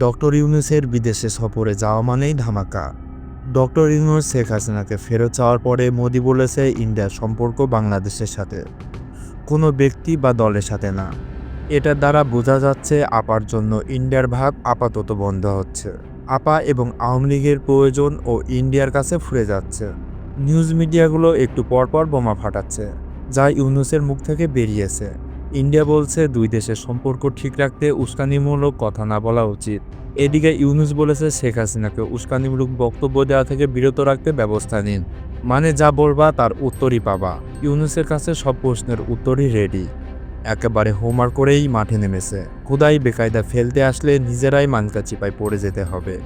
Doctor ইউনুসের বিদেশে সফরে যাওয়া মানেই ধামাকা। ডক্টর ইউনুস শেখ হাসিনাকে ফেরত চাওয়ার পরে মোদি বলেছে ইন্ডিয়ার সম্পর্ক বাংলাদেশের সাথে। কোনো ব্যক্তি বা দলের সাথে না। এটার দ্বারা বোঝা যাচ্ছে আপার জন্য ইন্ডিয়ার ভাব আপাতত বন্ধ হচ্ছে। আপা এবং আওয়ামী লীগের প্রয়োজন ও ইন্ডিয়ার কাছে ফুরে যাচ্ছে। নিউজ মিডিয়াগুলো একটু পরপর বোমা ফাটাচ্ছে, যা ইউনুসের মুখ থেকে বেরিয়েছে। ইন্ডিয়া বলছে দুই দেশের সম্পর্ক ঠিক রাখতে উস্কানিমূলক কথা না বলা উচিত। এদিকে ইউনুস বলেছে শেখ হাসিনাকে উস্কানিমূলক বক্তব্য দেওয়া থেকে বিরত রাখতে ব্যবস্থা নিন। মানে যা বলবা তার উত্তরই পাবা। ইউনুসের কাছে সব প্রশ্নের উত্তরই রেডি একেবারে হোমওয়ার্ক করেই মাঠে নেমেছে। খুদাই বেকায়দা ফেলতে আসলে নিজেরাই মানকা চিপায় পড়ে যেতে হবে।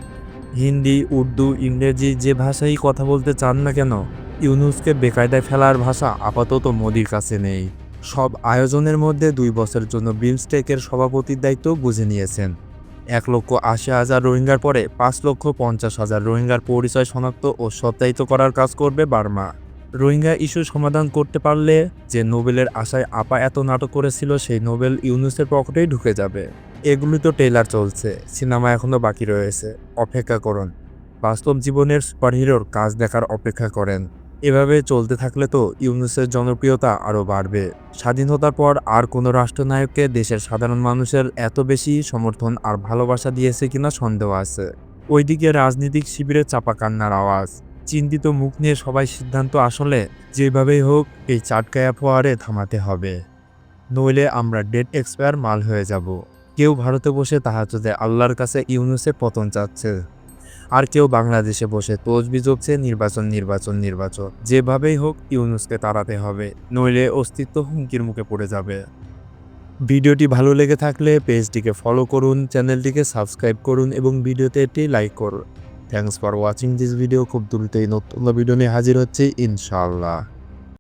হিন্দি, উর্দু, ইংরেজি যে ভাষাই কথা বলতে চান না কেন, ইউনুসকে বেকায়দায় ফেলার ভাষা আপাতত মোদির কাছে নেই। সব আয়োজনের মধ্যে দুই বছরের জন্য বিমস্টেকের সভাপতির দায়িত্ব বুঝে নিয়েছেন। এক লক্ষ আশি হাজার রোহিঙ্গার পরে পাঁচ লক্ষ পঞ্চাশ হাজার রোহিঙ্গার পরিচয় শনাক্ত ও সত্যায়িত করার কাজ করবে বার্মা। রোহিঙ্গা ইস্যু সমাধান করতে পারলে যে নোবেলের আশায় আপা এত নাটক করেছিল সেই নোবেল ইউনুসের পকেটেই ঢুকে যাবে। এগুলি তো ট্রেলার চলছে, সিনেমা এখনও বাকি রয়েছে, অপেক্ষা করুন। বাস্তব জীবনের সুপারহিরোর কাজ দেখার অপেক্ষা করেন। এভাবে চলতে থাকলে তো ইউনুসের জনপ্রিয়তা আরও বাড়বে। স্বাধীনতার পর আর কোনো রাষ্ট্রনায়ককে দেশের সাধারণ মানুষের এত বেশি সমর্থন আর ভালোবাসা দিয়েছে কিনা সন্দেহ আছে। ওইদিকে রাজনৈতিক শিবিরে চাপা কান্নার আওয়াজ। চিন্তিত মুখ নিয়ে সবাই সিদ্ধান্ত আসলে যেভাবেই হোক এই চাটকায়া ফোয়ারে থামাতে হবে। নইলে আমরা ডেট এক্সপায়ার মাল হয়ে যাব। কেউ ভারতে বসে তাহাজুদে আল্লাহর কাছে ইউনুসে পতন চাচ্ছে। আর কেউ বাংলাদেশে বসে তসবি জপছে, নির্বাচন নির্বাচন নির্বাচন। যেভাবেই হোক, ইউনুসকে তাড়াতে হবে, নইলে অস্তিত্ব হুমকির মুখে পড়ে যাবে। ভিডিওটি ভালো লেগে থাকলে পেজটিকে ফলো করুন, চ্যানেলটিকে সাবস্ক্রাইব করুন এবং ভিডিওতে একটি লাইক করুন। Thanks for watching this video খুব দ্রুতই নতুন ভিডিও নিয়ে হাজির হচ্ছে, ইনশাআল্লাহ।